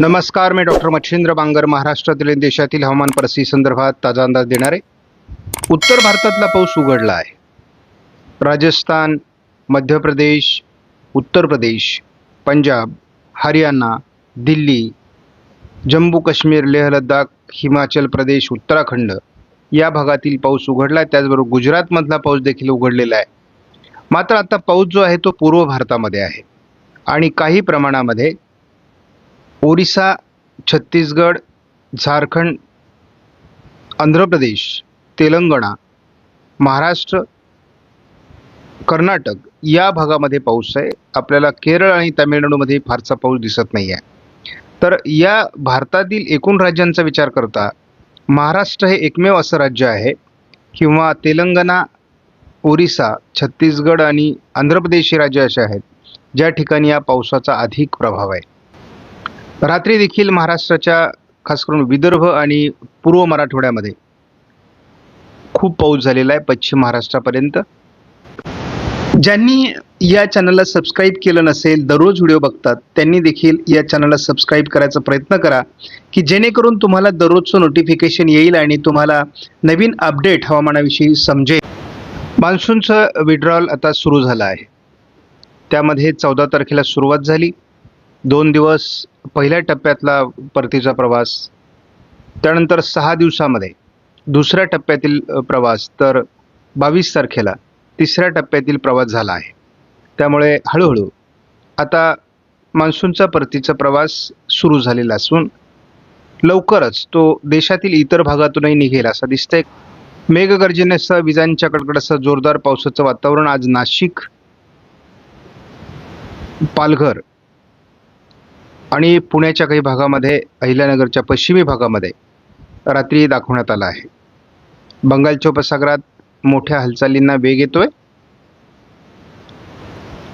नमस्कार मी डॉक्टर मच्छिंद्र बांगर महाराष्ट्रातील देशातील हवामान परिस्थिती संदर्भात ताजा अंदाज देणारे. उत्तर भारतातला पाऊस उघडला आहे. राजस्थान मध्य प्रदेश उत्तर प्रदेश पंजाब हरियाणा दिल्ली जम्मू काश्मीर लेह लद्दाख हिमाचल प्रदेश उत्तराखंड या भागातील पाऊस उघडला आहे. त्याचबरोबर गुजरातमधला पाऊस देखील उघडलेला आहे. मात्र आता पाऊस जो आहे तो पूर्व भारतामध्ये आहे. आणि काही प्रमाणामध्ये ओरिसा छत्तीसगड झारखंड आंध्र प्रदेश तेलंगणा महाराष्ट्र कर्नाटक या भागामध्ये पाऊस आहे. आपल्याला केरळ आणि तामिळनाडूमध्ये फारसा पाऊस दिसत नाही आहे तर या भारतातील एकूण राज्यांचा विचार करता महाराष्ट्र हे एकमेव असं राज्य आहे किंवा तेलंगणा ओरिसा छत्तीसगड आणि आंध्र प्रदेश हे राज्य असे आहेत ज्या ठिकाणी या पावसाचा अधिक प्रभाव आहे. रात्री देखील महाराष्ट्राच्या खास करून विदर्भ आणि पूर्व मराठवाड्यामध्ये खूप पाऊस झालेला आहे पश्चिम महाराष्ट्रापर्यंत. ज्यांनी या चॅनलला सबस्क्राईब केलं नसेल दररोज व्हिडिओ बघतात त्यांनी देखील या चॅनलला सबस्क्राईब करायचा प्रयत्न करा की जेणेकरून तुम्हाला दररोजचं नोटिफिकेशन येईल आणि तुम्हाला नवीन अपडेट हवामानाविषयी समजेल. मान्सूनचं विड्रॉल आता सुरू झालं आहे. त्यामध्ये चौदा तारखेला सुरुवात झाली. दोन दिवस पहिल्या टप्प्यातला परतीचा प्रवास त्यानंतर सहा दिवसामध्ये दुसऱ्या टप्प्यातील प्रवास तर बावीस तारखेला तिसऱ्या टप्प्यातील प्रवास झाला आहे. त्यामुळे हळूहळू आता मान्सूनचा परतीचा प्रवास सुरू झालेला असून लवकरच तो देशातील इतर भागातूनही निघेल असं दिसतंय. मेघगर्जनेसह विजांच्या कडकडासह जोरदार पावसाचं वातावरण आज नाशिक पालघर आणि पुण्याच्या काही भागामध्ये अहिल्यानगरच्या पश्चिमी भागामध्ये रात्री दाखवण्यात आला आहे. बंगालच्या उपसागरात मोठ्या हालचालींना वेग येतोय.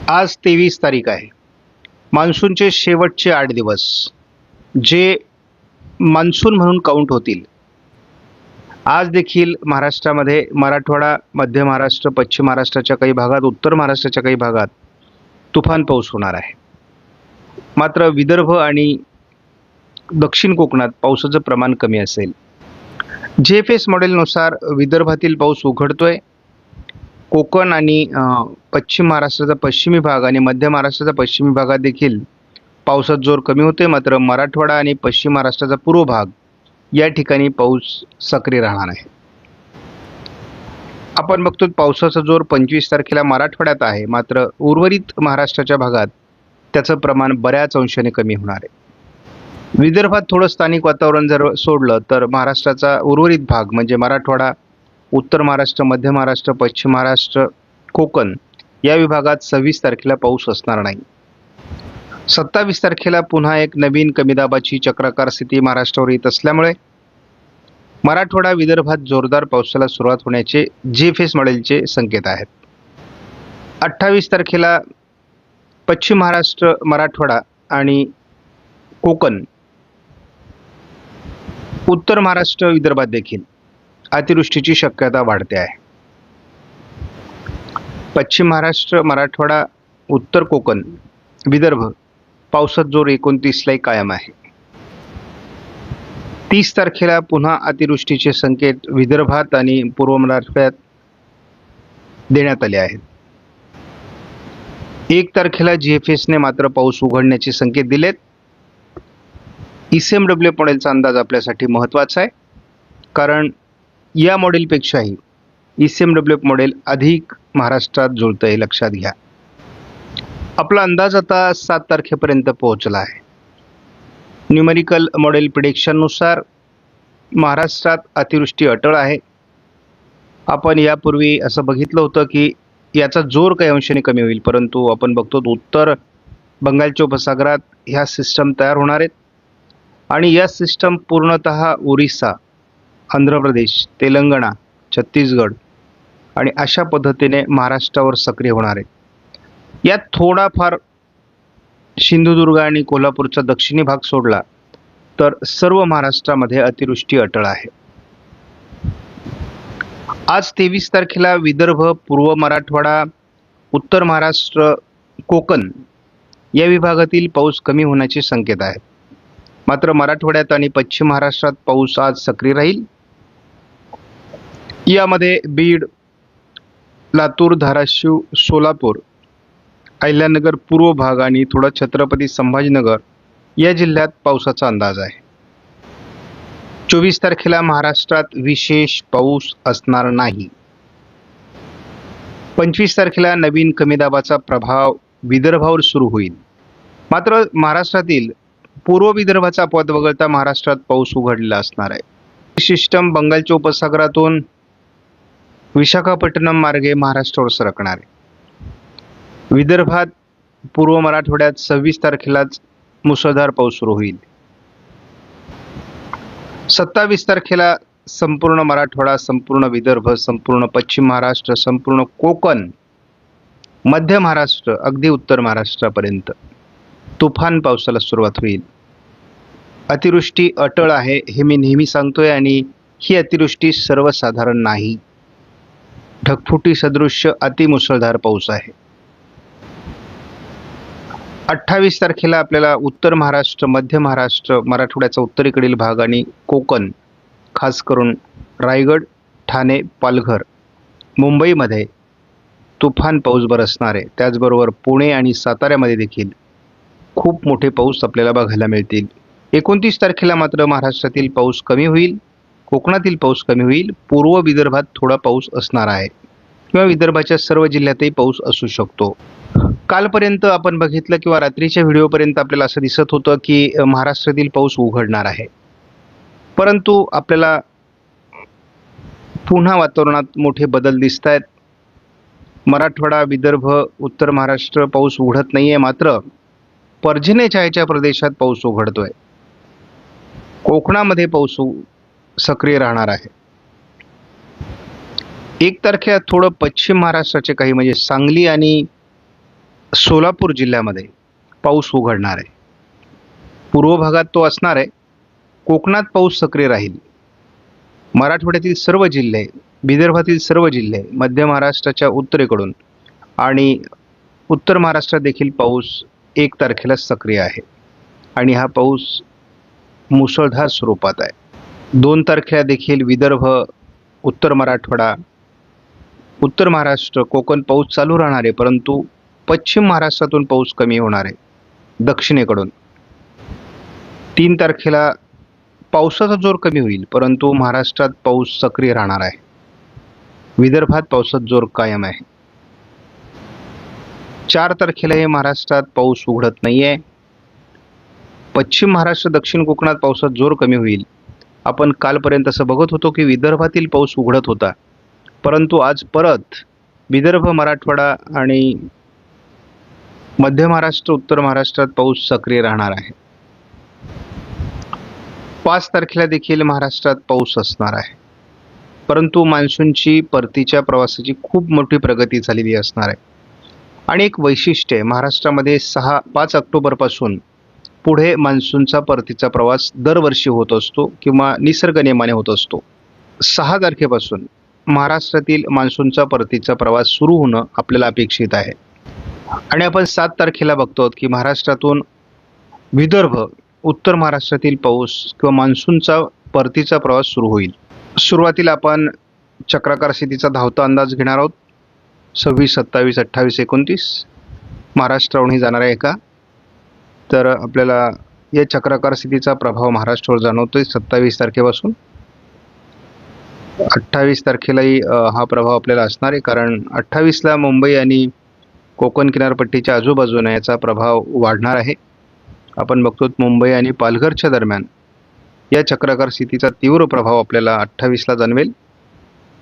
आज तेवीस तारीख आहे. मान्सूनचे शेवटचे आठ दिवस. जे मान्सून म्हणून काउंट होतील. आज देखील महाराष्ट्रामध्ये मराठवाडा मध्य महाराष्ट्र पश्चिम महाराष्ट्राच्या काही भागात उत्तर महाराष्ट्राच्या काही भागात तुफान पाऊस होणार आहे. मात्र विदर्भ आणि दक्षिण कोकणात पावसाचं प्रमाण कमी असेल. जे एफ एस मॉडेलनुसार विदर्भातील पाऊस उघडतोय. कोकण आणि पश्चिम महाराष्ट्राचा पश्चिमी भाग आणि मध्य महाराष्ट्राचा पश्चिमी भागात देखील पावसात जोर कमी होते मात्र मराठवाडा आणि पश्चिम महाराष्ट्राचा पूर्व भाग या ठिकाणी पाऊस सक्रिय राहणार आहे. आपण बघतो पावसाचा जोर पंचवीस तारखेला मराठवाड्यात आहे. मात्र उर्वरित महाराष्ट्राच्या भागात त्याचं प्रमाण बऱ्याच अंशाने कमी होणार आहे. विदर्भात थोडं स्थानिक वातावरण जर सोडलं तर महाराष्ट्राचा उर्वरित भाग म्हणजे मराठवाडा उत्तर महाराष्ट्र मध्य महाराष्ट्र पश्चिम महाराष्ट्र कोकण या विभागात सव्वीस तारखेला पाऊस असणार नाही. सत्तावीस तारखेला पुन्हा एक नवीन कमी दाबाची चक्राकार स्थिती महाराष्ट्रावर येत असल्यामुळे मराठवाडा विदर्भात जोरदार पावसाला सुरुवात होण्याचे जी फेस मॉडेलचे संकेत आहेत. अठ्ठावीस तारखेला पश्चिम महाराष्ट्र मराठवाडा आणि कोकण. उत्तर महाराष्ट्र विदर्भात देखील अतिवृष्टीची शक्यता वाढते आहे. पश्चिम महाराष्ट्र मराठवाडा उत्तर कोकण विदर्भ पावसात जोर एकोणतीसलाही कायम आहे. तीस तारखेला पुन्हा अतिवृष्टीचे संकेत विदर्भात आणि पूर्व मराठवाड्यात देण्यात आले आहेत. एक तारखेला जी एफ एसने मात्र पाऊस उघडण्याचे संकेत दिलेत. ई सी एम डब्ल्यू मॉडेलचा अंदाज आपल्यासाठी महत्त्वाचा आहे. कारण या मॉडेलपेक्षाही E C M W model अधिक महाराष्ट्रात जुळतं हे लक्षात घ्या. आपला अंदाज आता सात तारखेपर्यंत पोहोचला आहे. न्यूमेरिकल मॉडेल प्रिडिक्शननुसार महाराष्ट्रात अतिवृष्टी अटळ आहे. आपण यापूर्वी असं बघितलं होतं की याचा जोर काही अंशाने कमी होईल. परंतु आपण बघतो उत्तर बंगालच्या उपसागरात ह्या सिस्टम तयार होणार आहेत. आणि या सिस्टम पूर्णतः ओरिसा आंध्र प्रदेश तेलंगणा छत्तीसगड आणि अशा पद्धतीने महाराष्ट्रावर सक्रिय होणार आहेत. यात थोडाफार सिंधुदुर्ग आणि कोल्हापूरचा दक्षिणी भाग सोडला तर सर्व महाराष्ट्रामध्ये अतिवृष्टी अटळ आहे. आज तेवीस तारखेला विदर्भ पूर्व मराठवाडा उत्तर महाराष्ट्र कोकण या विभागातील पाऊस कमी होण्याचे संकेत आहेत. मात्र मराठवाड्यात आणि पश्चिम महाराष्ट्रात पाऊस आज सक्रिय राहील. यामध्ये बीड लातूर धाराशिव सोलापूर अहिल्यानगर पूर्व भाग आणि थोडा छत्रपती संभाजीनगर या जिल्ह्यात पावसाचा अंदाज आहे. चोवीस तारखेला महाराष्ट्रात विशेष पाऊस असणार नाही. पंचवीस तारखेला नवीन कमी दाबाचा प्रभाव विदर्भावर सुरू होईल. मात्र महाराष्ट्रातील पूर्व विदर्भाचा पद वगळता महाराष्ट्रात पाऊस उघडलेला असणार आहे. सिस्टम बंगालच्या उपसागरातून विशाखापट्टणम मार्गे महाराष्ट्रावर सरकणार आहे. विदर्भात पूर्व मराठवाड्यात सव्वीस तारखेलाच मुसळधार पाऊस सुरू होईल. सत्तावीस तारखेला संपूर्ण मराठवाडा संपूर्ण विदर्भ संपूर्ण पश्चिम महाराष्ट्र संपूर्ण कोकण मध्य महाराष्ट्र अगदी उत्तर महाराष्ट्रापर्यंत तुफान पावसाला सुरुवात होईल. अतिवृष्टी अटळ आहे हे मी नेहमी सांगतोय आणि ही अतिवृष्टी सर्वसाधारण नाही. ढगफुटी सदृश्य अतिमुसळधार पाऊस आहे. अठ्ठावीस तारखेला आपल्याला उत्तर महाराष्ट्र मध्य महाराष्ट्र मराठवाड्याचा उत्तरेकडील भाग आणि कोकण खास करून रायगड ठाणे पालघर मुंबईमध्ये तुफान पाऊस बरसणार आहे. त्याचबरोबर पुणे आणि साताऱ्यामध्ये देखील खूप मोठे पाऊस आपल्याला बघायला मिळतील. एकोणतीस तारखेला मात्र महाराष्ट्रातील पाऊस कमी होईल कोकणातील पाऊस कमी होईल पूर्व विदर्भात थोडा पाऊस असणार आहे. किंवा विदर्भाच्या सर्व जिल्ह्यातही पाऊस असू शकतो. कालपर्यंत आपण बघितलं किंवा रात्रीच्या व्हिडिओपर्यंत आपल्याला असं दिसत होतं की महाराष्ट्रातील पाऊस उघडणार आहे. परंतु आपल्याला पुन्हा वातावरणात मोठे बदल दिसत आहेत मराठवाडा विदर्भ उत्तर महाराष्ट्र पाऊस उघडत नाही आहे मात्र पर्जन्य छायेच्या प्रदेशात पाऊस उघडतोय. कोकणामध्ये पाऊस उ- सक्रिय राहणार आहे. एक तारखेला थोडं पश्चिम महाराष्ट्राचे काही म्हणजे सांगली आणि सोलापूर जिल्ह्यामध्ये पाऊस उघडणार आहे. पूर्व भागात तो असणार आहे. कोकणात पाऊस सक्रिय राहील. मराठवाड्यातील सर्व जिल्हे विदर्भातील सर्व जिल्हे मध्य महाराष्ट्राच्या उत्तरेकडून आणि उत्तर महाराष्ट्रात देखील पाऊस एक तारखेला सक्रिय आहे. आणि हा पाऊस मुसळधार स्वरूपात आहे. दोन तारखेला देखील विदर्भ उत्तर मराठवाडा उत्तर महाराष्ट्र कोकण पाऊस चालू राहणार आहे. परंतु पश्चिम महाराष्ट्रातून पाऊस कमी होणार आहे दक्षिणेकडून. तीन तारखेला पावसाचा जोर कमी होईल परंतु महाराष्ट्रात पाऊस सक्रिय राहणार आहे. विदर्भात पावसाचा जोर कायम आहे. चार तारखेला हे महाराष्ट्रात पाऊस उघडत नाही आहे पश्चिम महाराष्ट्र दक्षिण कोकणात पावसात जोर कमी होईल. आपण कालपर्यंत असं बघत होतो की विदर्भातील पाऊस उघडत होता. परंतु आज परत विदर्भ मराठवाडा आणि मध्य महाराष्ट्र उत्तर महाराष्ट्रात पाऊस सक्रिय राहणार आहे. पाच तारखेला देखील महाराष्ट्रात पाऊस असणार आहे. परंतु मान्सूनची परतीच्या प्रवासाची खूप मोठी प्रगती झालेली असणार आहे. आणि एक वैशिष्ट्य आहे महाराष्ट्रामध्ये सहा पाच ऑक्टोबरपासून पुढे मान्सूनचा परतीचा प्रवास दरवर्षी होत असतो किंवा निसर्ग नियमाने होत असतो. सहा तारखेपासून महाराष्ट्रातील मान्सूनचा परतीचा प्रवास सुरू होणं आपल्याला अपेक्षित आहे. आणि आपण सात तारखेला बघतो की महाराष्ट्रातून विदर्भ उत्तर महाराष्ट्रातील पाऊस किंवा मान्सूनचा परतीचा प्रवास सुरू होईल. सुरुवातीला आपण चक्राकार स्थितीचा धावता अंदाज घेणार आहोत. सव्वीस सत्तावीस अठ्ठावीस एकोणतीस. महाराष्ट्राहूनही जाणार आहे का तर आपल्याला या चक्राकार स्थितीचा प्रभाव महाराष्ट्रावर जाणवतो आहे सत्तावीस तारखेपासून. अठ्ठावीस तारखेलाही हा प्रभाव आपल्याला असणार आहे. कारण अठ्ठावीसला मुंबई आणि कोकण किनारपट्टीच्या आजूबाजूने याचा प्रभाव वाढणार आहे. आपण बघतो मुंबई आणि पालघरच्या दरम्यान. या चक्राकार स्थितीचा तीव्र प्रभाव आपल्याला अठ्ठावीसला जाणवेल.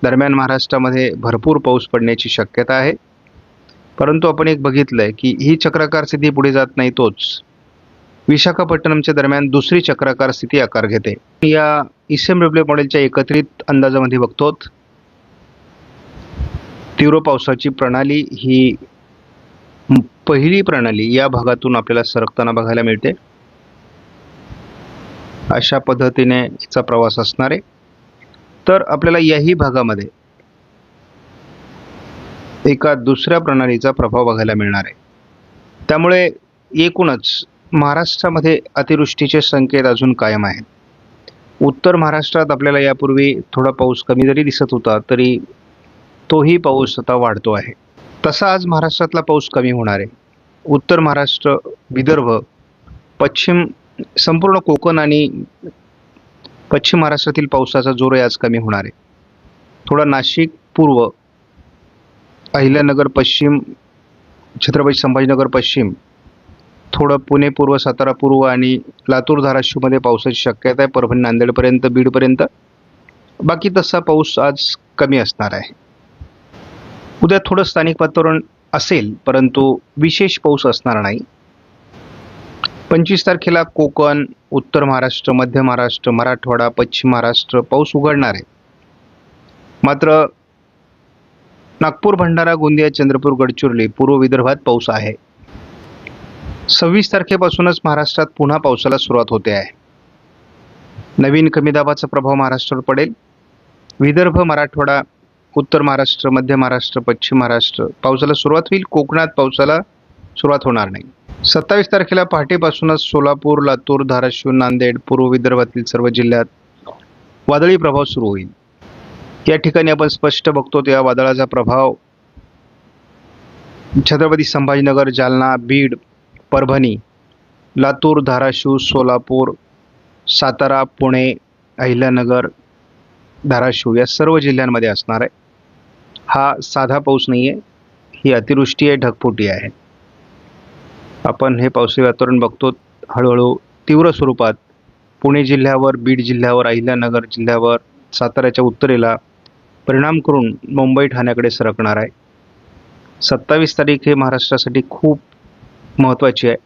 दरम्यान महाराष्ट्रामध्ये भरपूर पाऊस पडण्याची शक्यता आहे. परंतु आपण एक बघितलं आहे की ही चक्राकार स्थिती पुढे जात नाही तोच. विशाखापट्टणमच्या दरम्यान दुसरी चक्राकार स्थिती आकार घेते. या एम डब्ल्यू मॉडेलच्या एकत्रित अंदाजामध्ये बघतो तीव्र पावसाची प्रणाली ही पहिली प्रणाली या भागातून आपल्याला सरकताना बघायला मिळते. अशा पद्धतीने याचा प्रवास असणार. आहे तर आपल्याला याही भागामध्ये एका दुसऱ्या प्रणालीचा प्रभाव बघायला मिळणार आहे. त्यामुळे एकूणच महाराष्ट्रामध्ये अतिवृष्टीचे संकेत अजून कायम आहेत. उत्तर महाराष्ट्रात आपल्याला यापूर्वी थोडा पाऊस कमी जरी दिसत होता तरी तोही पाऊस आता वाढतो आहे. तसा आज महाराष्ट्रातला पाऊस कमी होणार आहे. उत्तर महाराष्ट्र विदर्भ पश्चिम संपूर्ण कोकण आणि पश्चिम महाराष्ट्रातील पावसाचा जोर आज कमी होणार आहे. थोडा नाशिक पूर्व अहिल्यानगर पश्चिम छत्रपती संभाजीनगर पश्चिम थोडं पुणे पूर्व सातारा पूर्व आणि लातूर धाराशिवमध्ये पावसाची शक्यता आहे. परभणी नांदेडपर्यंत बीडपर्यंत. बाकी तसा पाऊस आज कमी असणार आहे. उद्या थोडं स्थानिक वातावरण असेल परंतु विशेष पाऊस असणार नाही. पंचवीस तारखेला कोकण उत्तर महाराष्ट्र मध्य महाराष्ट्र मराठवाडा पश्चिम महाराष्ट्र पाऊस उघडणार आहे. मात्र नागपूर भंडारा गोंदिया चंद्रपूर गडचिरोली पूर्व विदर्भात पाऊस आहे. सव्वीस तारखेपासूनच महाराष्ट्रात पुन्हा पावसाला सुरुवात होते आहे. नवीन कमी दाबाचा प्रभाव महाराष्ट्रावर पडेल. विदर्भ मराठवाडा उत्तर महाराष्ट्र मध्य महाराष्ट्र पश्चिम महाराष्ट्र. पावसाला सुरुवात होईल. कोकणात पावसाला सुरुवात होणार नाही. सत्तावीस तारखेला पहाटेपासूनच सोलापूर लातूर धाराशिव नांदेड पूर्व विदर्भातील सर्व जिल्ह्यात वादळी प्रभाव सुरू होईल. या ठिकाणी आपण स्पष्ट बघतो त्या वादळाचा प्रभाव छत्रपती संभाजीनगर जालना बीड परभणी लातूर धाराशिव सोलापूर सातारा पुणे अहिल्यानगर धाराशिव या सर्व जिल्ह्यांमध्ये असणार आहे. हा साधा पाऊस नाही आहे ही अतिवृष्टी आहे ढगफुटी आहे. आपण हे पावसाळी वातावरण बघतो हळूहळू तीव्र स्वरूपात पुणे जिल्ह्यावर बीड जिल्ह्यावर अहिल्यानगर जिल्ह्यावर साताऱ्याच्या उत्तरेला परिणाम करून मुंबई ठाण्याकडे सरकणार आहे. सत्तावीस तारीख हे महाराष्ट्रासाठी खूप महत्त्वाची आहे.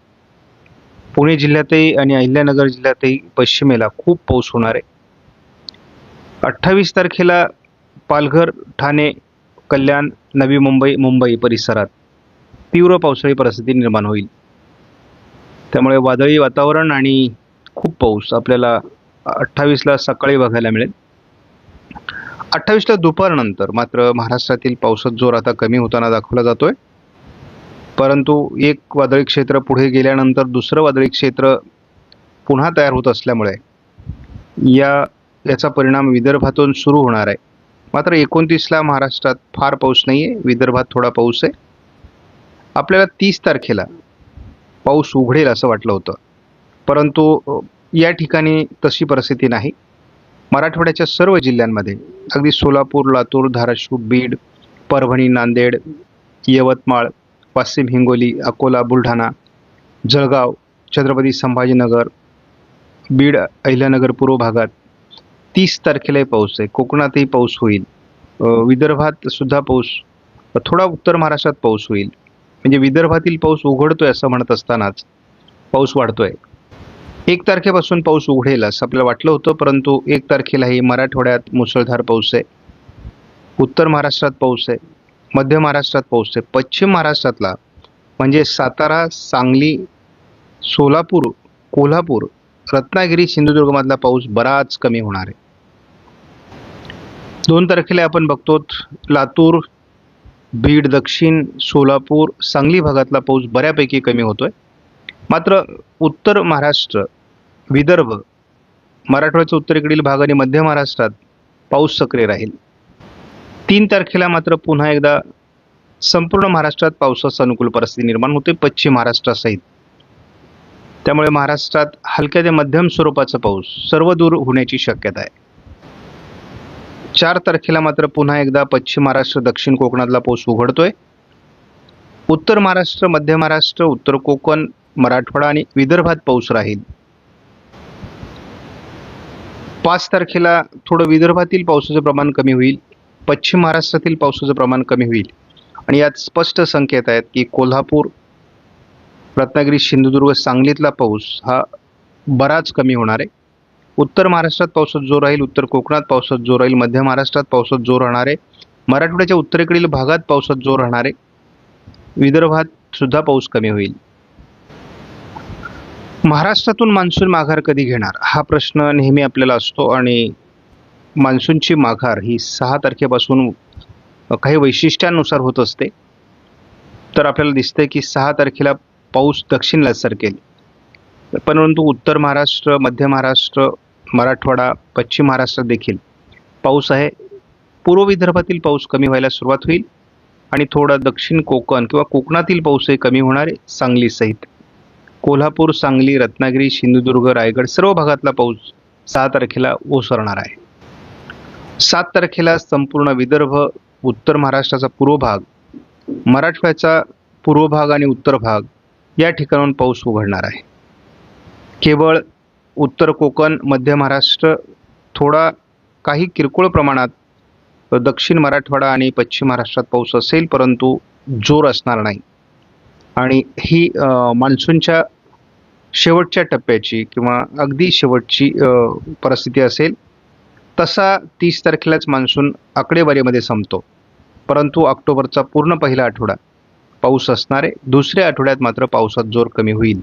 पुणे जिल्ह्यातही आणि अहिल्यानगर जिल्ह्यातही पश्चिमेला खूप पाऊस होणार आहे. अठ्ठावीस तारखेला पालघर ठाणे कल्याण नवी मुंबई मुंबई परिसरात तीव्र पावसाळी परिस्थिती निर्माण होईल. त्यामुळे वादळी वातावरण आणि खूप पाऊस आपल्याला अठ्ठावीसला सकाळी बघायला मिळेल. अठ्ठावीसला दुपारनंतर मात्र महाराष्ट्रातील पावसात जोर आता कमी होताना दाखवला जातोय. परंतु एक वादळी क्षेत्र पुढे गेल्यानंतर दुसरं वादळी क्षेत्र पुन्हा तयार होत असल्यामुळे या याचा परिणाम विदर्भातून सुरू होणार आहे. मात्र एकोणतीसला महाराष्ट्रात फार पाऊस नाही आहे विदर्भात थोडा पाऊस आहे. आपल्याला तीस तारखेला पाऊस उघडेल असं वाटलं होतं. परंतु या ठिकाणी तशी परिस्थिती नाही. मराठवाड्याच्या सर्व जिल्ह्यांमध्ये अगदी सोलापूर लातूर धाराशिव बीड परभणी नांदेड यवतमाळ वाशिम हिंगोली अकोला बुलढाणा जळगाव छत्रपती संभाजीनगर बीड अहिल्यानगर पूर्व भागात तीस तारखेलाही पाऊस आहे. कोकणातही पाऊस होईल. विदर्भात सुद्धा पाऊस थोडा उत्तर महाराष्ट्रात पाऊस होईल. म्हणजे विदर्भातील पाऊस उघडतोय असं म्हणत असतानाच पाऊस वाढतोय. एक तारखेपासून पाऊस उघडेल असं आपल्याला वाटलं होतं परंतु एक तारखेलाही मराठवाड्यात मुसळधार पाऊस आहे. उत्तर महाराष्ट्रात पाऊस आहे. मध्य महाराष्ट्रात पाऊस आहे. पश्चिम महाराष्ट्रातला म्हणजे सातारा सांगली सोलापूर कोल्हापूर रत्नागिरी सिंधुदुर्गमधला पाऊस बराच कमी होणार आहे. दोन तारखेला आपण बघतो लातूर बीड दक्षिण सोलापूर सांगली भागातला पाऊस बऱ्यापैकी कमी होतोय. मात्र उत्तर महाराष्ट्र विदर्भ मराठवाड्याच्या उत्तरेकडील भाग आणि मध्य महाराष्ट्रात पाऊस सक्रिय राहील. तीन तारखेला मात्र पुन्हा एकदा संपूर्ण महाराष्ट्रात पावसाचा अनुकूल परिस्थिती निर्माण होते पश्चिम महाराष्ट्रासहित त्यामुळे महाराष्ट्रात हलक्या ते मध्यम स्वरूपाचा पाऊस सर्व दूर होण्याची शक्यता आहे. चार तारखेला मात्र पुन्हा एकदा पश्चिम महाराष्ट्र दक्षिण कोकणातला पाऊस उघडतोय. उत्तर महाराष्ट्र मध्य महाराष्ट्र उत्तर कोकण मराठवाडा आणि विदर्भात पाऊस राहील. पाच तारखेला थोडं विदर्भातील पावसाचं प्रमाण कमी होईल. पश्चिम महाराष्ट्रातील पावसाचं प्रमाण कमी होईल. आणि यात स्पष्ट संकेत आहेत की कोल्हापूर रत्नागिरी सिंधुदुर्ग सांगलीतला पाऊस हा बराच कमी होणार आहे. उत्तर महाराष्ट्रात पावसात जोर राहील उत्तर कोकणात पावसात जोर राहील मध्य महाराष्ट्रात पावसात जोर राहणार आहे. मराठवाड्याच्या उत्तरेकडील भागात पावसात जोर राहणार आहे. विदर्भात सुद्धा पाऊस कमी होईल. महाराष्ट्रातून मान्सून माघार कधी घेणार? हा प्रश्न नेहमी आपल्याला असतो आणि मान्सूनची माघार ही सहा तारखेपासून काही वैशिष्ट्यांनुसार होत असते. तर आपल्याला दिसतंय की सहा तारखेला पाऊस दक्षिणला सरकेल. परंतु उत्तर महाराष्ट्र मध्य महाराष्ट्र मराठवाडा पश्चिम महाराष्ट्रात देखील पाऊस आहे. पूर्व विदर्भातील पाऊस कमी व्हायला सुरुवात होईल आणि थोडा दक्षिण कोकण किंवा कोकणातील पाऊसही कमी होणार आहे सांगलीसहित कोल्हापूर सांगली रत्नागिरी सिंधुदुर्ग रायगड सर्व भागातला पाऊस सहा तारखेला ओसरणार आहे. सात तारखेला संपूर्ण विदर्भ उत्तर महाराष्ट्राचा पूर्व भाग मराठवाड्याचा पूर्व भाग आणि उत्तर भाग या ठिकाणाहून पाऊस उघडणार आहे. केवळ उत्तर कोकण मध्य महाराष्ट्र थोडा काही किरकोळ प्रमाणात दक्षिण मराठवाडा आणि पश्चिम महाराष्ट्रात पाऊस असेल परंतु जोर असणार नाही. आणि ही मान्सूनच्या शेवटच्या टप्प्याची किंवा अगदी शेवटची परिस्थिती असेल तसा तीस तारखेलाच मान्सून आकडेवारीमध्ये संपतो. परंतु ऑक्टोबरचा पूर्ण पहिला आठवडा पाऊस असणारे दुसऱ्या आठवड्यात मात्र पावसात जोर कमी होईल.